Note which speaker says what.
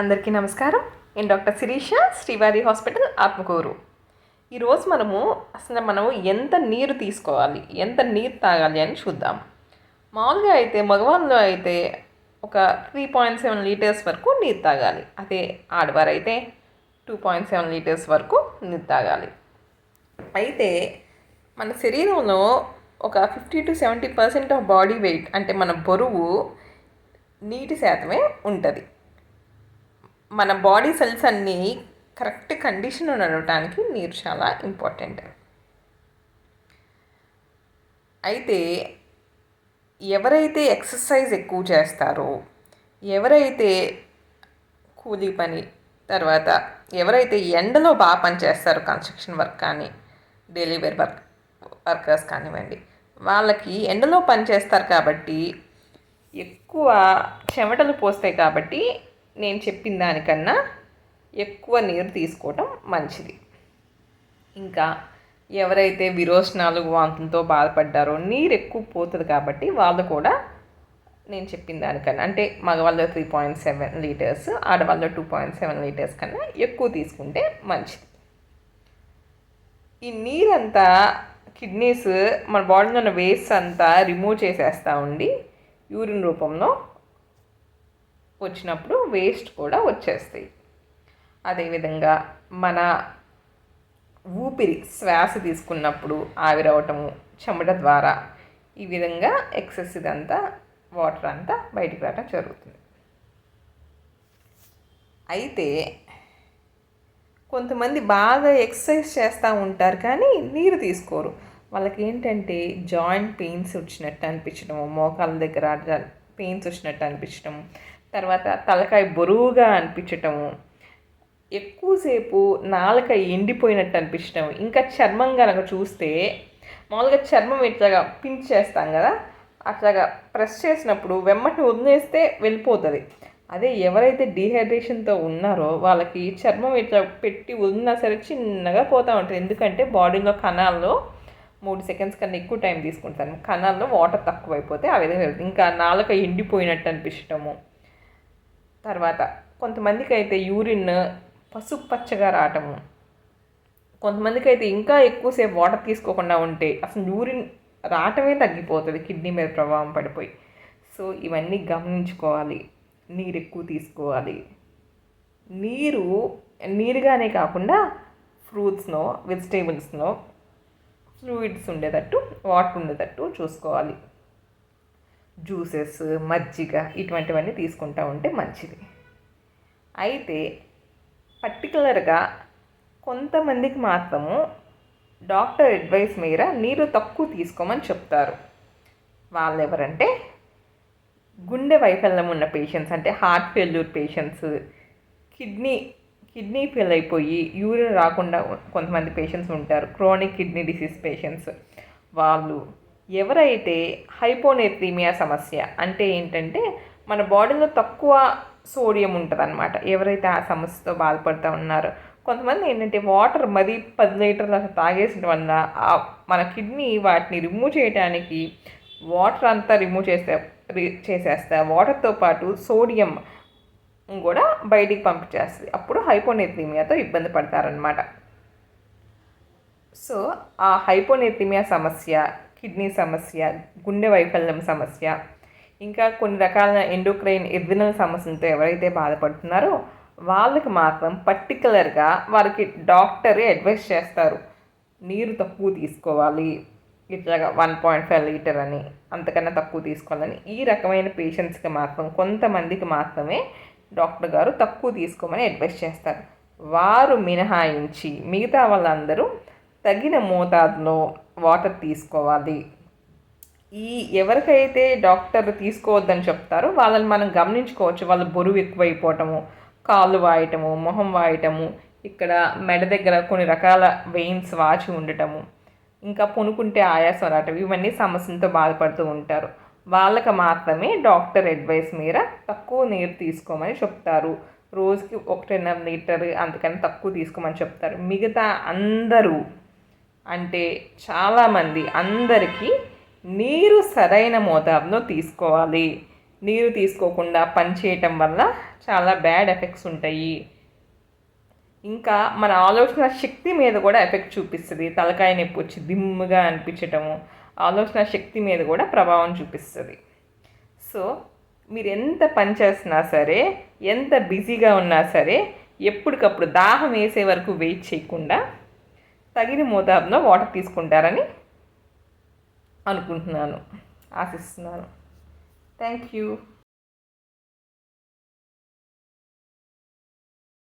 Speaker 1: అందరికీ నమస్కారం. నేను డాక్టర్ శిరీష శ్రీవారి హాస్పిటల్ ఆత్మకూరు. ఈరోజు మనము అసలు మనము ఎంత నీరు తీసుకోవాలి ఎంత నీరు తాగాలి అని చూద్దాం. మామూలుగా అయితే మగవాళ్ళు అయితే ఒక త్రీ పాయింట్ సెవెన్ లీటర్స్ వరకు నీరు తాగాలి. అదే ఆడవారు అయితే టూ పాయింట్ సెవెన్ లీటర్స్ వరకు నీరు తాగాలి. అయితే మన శరీరంలో ఒక fifty to seventy percent of body weight అంటే మన బరువు నీటి శాతమే ఉంటుంది. మన బాడీ సెల్స్ అన్నీ కరెక్ట్ కండిషన్ ఉండటానికి నీరు చాలా ఇంపార్టెంట్ అయితే ఎవరైతే ఎక్సర్సైజ్ ఎక్కువ చేస్తారో ఎవరైతే కూలీ పని తర్వాత ఎవరైతే ఎండలో బాగా పనిచేస్తారో కన్స్ట్రక్షన్ వర్క్ కానీ డెలివరీ వర్క్ వర్కర్స్ కానివ్వండి వాళ్ళకి ఎండలో పని చేస్తారు కాబట్టి ఎక్కువ చెమటలు పోస్తాయి కాబట్టి నేను చెప్పిన దానికన్నా ఎక్కువ నీరు తీసుకోవటం మంచిది. ఇంకా ఎవరైతే విరోచనాలు వాంతులతో బాధపడ్డారో నీరు ఎక్కువ పోతుంది కాబట్టి వాళ్ళు కూడా నేను చెప్పిన దానికన్నా అంటే మగవాళ్ళు త్రీ పాయింట్ సెవెన్ లీటర్స్ ఆడవాళ్ళు టూ పాయింట్ సెవెన్ లీటర్స్ కన్నా ఎక్కువ తీసుకుంటే మంచిది. ఈ నీరంతా కిడ్నీస్ మన బాడీలో ఉన్న వేస్ట్ అంతా రిమూవ్ చేసేస్తూ ఉండి యూరిన్ రూపంలో వచ్చినప్పుడు వేస్ట్ కూడా వచ్చేస్తాయి. అదేవిధంగా మన ఊపిరి శ్వాస తీసుకున్నప్పుడు ఆవిరవటము చెమట ద్వారా ఈ విధంగా ఎక్సెస్ ఇదంతా వాటర్ అంతా బయటికి రావటం జరుగుతుంది. అయితే కొంతమంది బాగా ఎక్సర్సైజ్ చేస్తూ ఉంటారు కానీ నీరు తీసుకోరు. వాళ్ళకి ఏంటంటే జాయింట్ పెయిన్స్ వచ్చినట్టు అనిపించడము మోకాళ్ళ దగ్గర పెయిన్స్ వచ్చినట్టు అనిపించడం తర్వాత తలకాయ బరువుగా అనిపించటము ఎక్కువసేపు నాలుక ఎండిపోయినట్టు అనిపించడం ఇంకా చర్మం కనుక చూస్తే మామూలుగా చర్మం ఇట్లాగా పించ్ చేస్తాం కదా అట్లాగా ప్రెస్ చేసినప్పుడు వెమ్మటి వదిలేస్తే వెళ్ళిపోతుంది. అదే ఎవరైతే డీహైడ్రేషన్తో ఉన్నారో వాళ్ళకి చర్మం ఇట్లా పెట్టి వదిలినా సరే చిన్నగా పోతూ ఉంటుంది. ఎందుకంటే బాడీలో కణాల్లో మూడు సెకండ్స్ కన్నా ఎక్కువ టైం తీసుకుంటాను కణాల్లో వాటర్ తక్కువైపోతే ఆ విధంగా ఇంకా నాలుక ఎండిపోయినట్టు అనిపించటము. తర్వాత కొంతమందికి అయితే యూరిన్ పసుపు పచ్చగా రావటము. కొంతమందికి అయితే ఇంకా ఎక్కువసేపు వాటర్ తీసుకోకుండా ఉంటే అసలు యూరిన్ రావటమే తగ్గిపోతుంది కిడ్నీ మీద ప్రభావం పడిపోయి. సో ఇవన్నీ గమనించుకోవాలి. నీరు ఎక్కువ తీసుకోవాలి. నీరు నీరుగానే కాకుండా ఫ్రూట్స్నో వెజిటేబుల్స్నో ఫ్లూయిడ్స్ ఉండేటట్టు వాటర్ ఉండేటట్టు చూసుకోవాలి. జ్యూసెస్ మజ్జిగ ఇటువంటివన్నీ తీసుకుంటూ ఉంటే మంచిది. అయితే పర్టికులర్గా కొంతమందికి మాత్రము డాక్టర్ అడ్వైస్ మేర నీరు తక్కువ తీసుకోమని చెప్తారు. వాళ్ళు ఎవరంటే గుండె వైఫల్యం ఉన్న పేషెంట్స్ అంటే heart failure patients kidney kidney fail అయిపోయి యూరిన్ రాకుండా కొంతమంది పేషెంట్స్ ఉంటారు. క్రోనిక్ కిడ్నీ డిసీజ్ పేషెంట్స్ వాళ్ళు ఎవరైతే హైపోనేత్రీమియా సమస్య అంటే ఏంటంటే మన బాడీలో తక్కువ సోడియం ఉంటుంది అనమాట ఎవరైతే ఆ సమస్యతో బాధపడుతూ ఉన్నారో కొంతమంది ఏంటంటే వాటర్ మరీ పది లీటర్లు అసలు తాగేసిన వల్ల మన కిడ్నీ వాటిని రిమూవ్ చేయడానికి వాటర్ అంతా రిమూవ్ చేస్తే చేసేస్తా వాటర్తో పాటు సోడియం కూడా బయటికి పంపించేస్తుంది. అప్పుడు హైపోనేత్రీమియాతో ఇబ్బంది పడతారనమాట సో ఆ హైపోనేత్రీమియా సమస్య కిడ్నీ సమస్య గుండె వైఫల్యం సమస్య ఇంకా కొన్ని రకాల ఎండోక్రైన్ ఎర్జినల్ సమస్యలతో ఎవరైతే బాధపడుతున్నారో వాళ్ళకి మాత్రం పర్టికులర్గా వారికి డాక్టరే అడ్వైస్ చేస్తారు. నీరు తక్కువ తీసుకోవాలి. ఇట్లాగా వన్ పాయింట్ ఫైవ్ లీటర్ అని అంతకన్నా తక్కువ తీసుకోవాలని ఈ రకమైన పేషెంట్స్కి మాత్రం కొంతమందికి మాత్రమే డాక్టర్ గారు తక్కువ తీసుకోమని అడ్వైస్ చేస్తారు. వారు మినహాయించి మిగతా వాళ్ళందరూ తగిన మోతాదులో వాటర్ తీసుకోవాలి. ఈ ఎవరికైతే డాక్టర్ తీసుకోవద్దని చెప్తారో వాళ్ళని మనం గమనించుకోవచ్చు. వాళ్ళ బరువు ఎక్కువైపోవటము కాళ్ళు వాయటము మొహం వాయటము ఇక్కడ మెడ దగ్గర కొన్ని రకాల వెయిన్స్ వాచి ఉండటము ఇంకా పొనుకుంటే ఆయాసం రావటం ఇవన్నీ సమస్యలతో బాధపడుతూ ఉంటారు. వాళ్ళకి మాత్రమే డాక్టర్ అడ్వైస్ మీద తక్కువ నీరు తీసుకోమని చెప్తారు. రోజుకి ఒకటిన్నర లీటర్ అంతకన్నా తక్కువ తీసుకోమని చెప్తారు. మిగతా అందరూ అంటే చాలామంది అందరికీ నీరు సరైన మోతాదులో తీసుకోవాలి. నీరు తీసుకోకుండా పని చేయటం వల్ల చాలా బ్యాడ్ ఎఫెక్ట్స్ ఉంటాయి. ఇంకా మన ఆలోచన శక్తి మీద కూడా ఎఫెక్ట్ చూపిస్తుంది. తలకాయ నొప్పి వచ్చి దిమ్ముగా అనిపించటము ఆలోచన శక్తి మీద కూడా ప్రభావం చూపిస్తుంది. సో మీరు ఎంత పని చేస్తున్నా సరే ఎంత బిజీగా ఉన్నా సరే ఎప్పటికప్పుడు దాహం వేసే వరకు వెయిట్ చేయకుండా తగిన మోతాదులో వాటర్ తీసుకుంటారని అనుకుంటున్నాను. ఆశిస్తున్నాను. Thank you